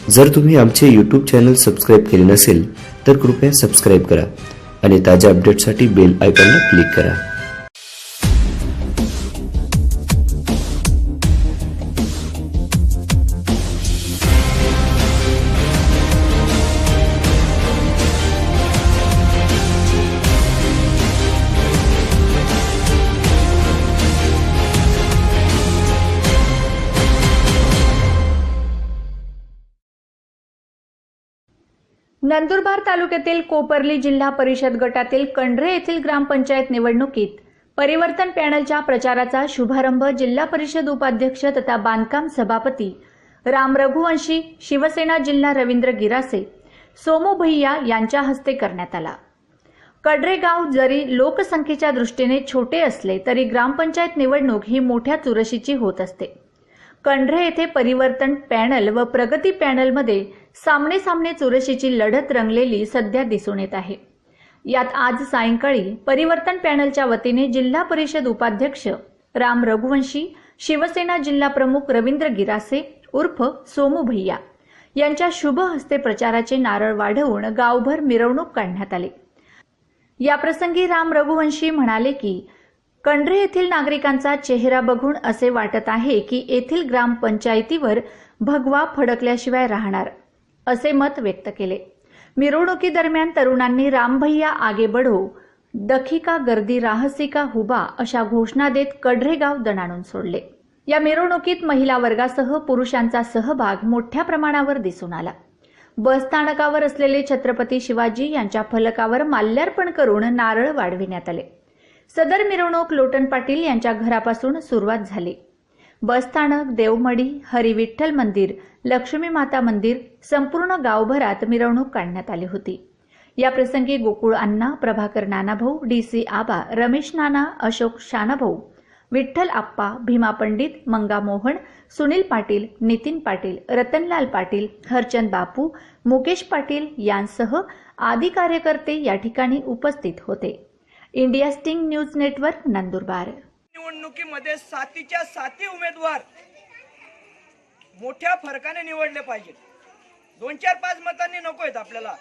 जर तुम्ही आमचे यूट्यूब चॅनल सबस्क्राईब केले नसेल तर कृपया सबस्क्राईब करा आणि ताज्या अपडेटसाठी बेल आयकॉनला क्लिक करा. नंदुरबार तालुक्यातील कोपर्ली जिल्हा परिषद गटातील कंढरे येथील ग्रामपंचायत निवडणुकीत परिवर्तन पॅनलच्या प्रचाराचा शुभारंभ जिल्हा परिषद उपाध्यक्ष तथा बांधकाम सभापती राम रघुवंशी शिवसेना जिल्हा रवींद्र गिरासे सोमू भैया यांच्या हस्ते करण्यात आला. कडरे गाव जरी लोकसंख्येच्या दृष्टीने छोटे असले तरी ग्रामपंचायत निवडणूक ही मोठ्या चुरशीची होत असते. कंढरे येथे परिवर्तन पॅनल व प्रगती पॅनलमध्ये सामने सामने चुरशीची लढत रंगलेली सध्या दिसून येत आहे. यात आज सायंकाळी परिवर्तन पॅनलच्या वतीने जिल्हा परिषद उपाध्यक्ष राम रघुवंशी शिवसेना जिल्हा प्रमुख रवींद्र गिरासे उर्फ सोमू भैया यांच्या शुभ हस्ते प्रचाराचे नारळ वाढवून गावभर मिरवणूक काढण्यात आली. याप्रसंगी राम रघुवंशी म्हणाले की कंढरे येथील नागरिकांचा चेहरा बघून असे वाटत आहे की येथील ग्रामपंचायतीवर भगवा फडकल्याशिवाय राहणार. असे मत व्यक्त केले. मिरवणुकीदरम्यान तरुणांनी रामभैया आगे बढो दखिका गर्दी राहसिका हुबा अशा घोषणा देत कढरेगाव दणाणून सोडले. या मिरवणुकीत महिला वर्गासह पुरुषांचा सहभाग मोठ्या प्रमाणावर दिसून आला. बस स्थानकावर असलेले छत्रपती शिवाजी यांच्या फलकावर माल्यार्पण करून नारळ वाढविण्यात आले. सदर मिरवणूक लोटन पाटील यांच्या घरापासून सुरुवात झाली. बसस्थानक देवमडी हरिविठ्ठल मंदिर लक्ष्मी माता मंदिर संपूर्ण गावभरात मिरवणूक काढण्यात आली होती. या प्रसंगी गोकुळ अण्णा प्रभाकर नानाभाऊ डी सी आबा रमेश नाना अशोक शानाभाऊ विठ्ठल आप्पा भीमा पंडित मंगा मोहन सुनील पाटील नितीन पाटील रतनलाल पाटील हरचंद बापू मुकेश पाटील यांसह आदी कार्यकर्ते या ठिकाणी उपस्थित होते. India sting news network Nandurbar. निवडणुकीमध्ये सातीच्या साती उमेदवार मोठ्या फरकाने निवडले पाहिजेत. दोन चार पाच मतांनी नको आहेत आपल्याला.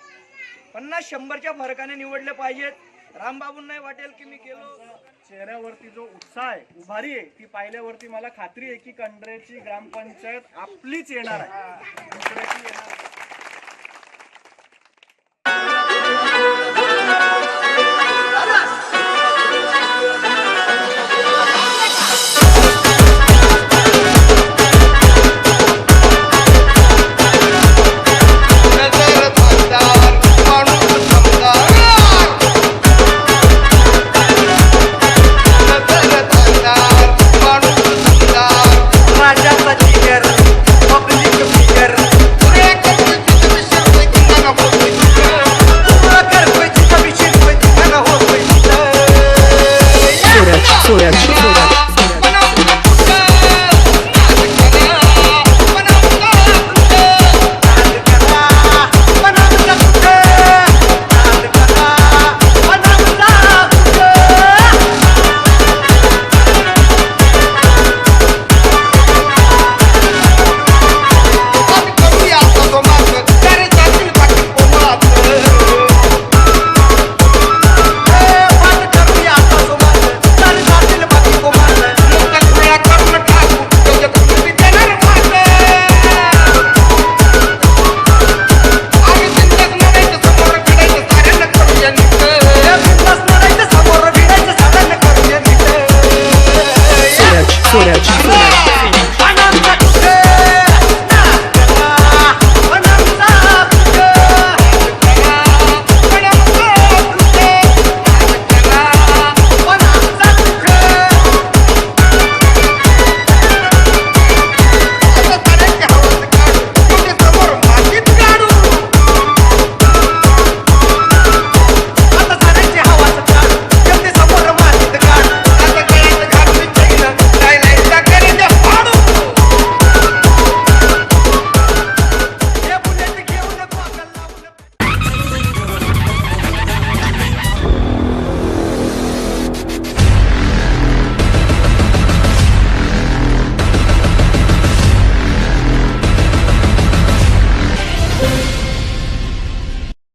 पन्नास शंभरच्या फरकाने निवडले पाहिजेत. रामबाबूंनाही वाटेल की मी गेलो. चेहऱ्यावरती जो उत्साह आहे उभारी आहे ती पाहिल्यावरती मला खात्री आहे की कंडरेची ग्रामपंचायत आपलीच येणार आहे.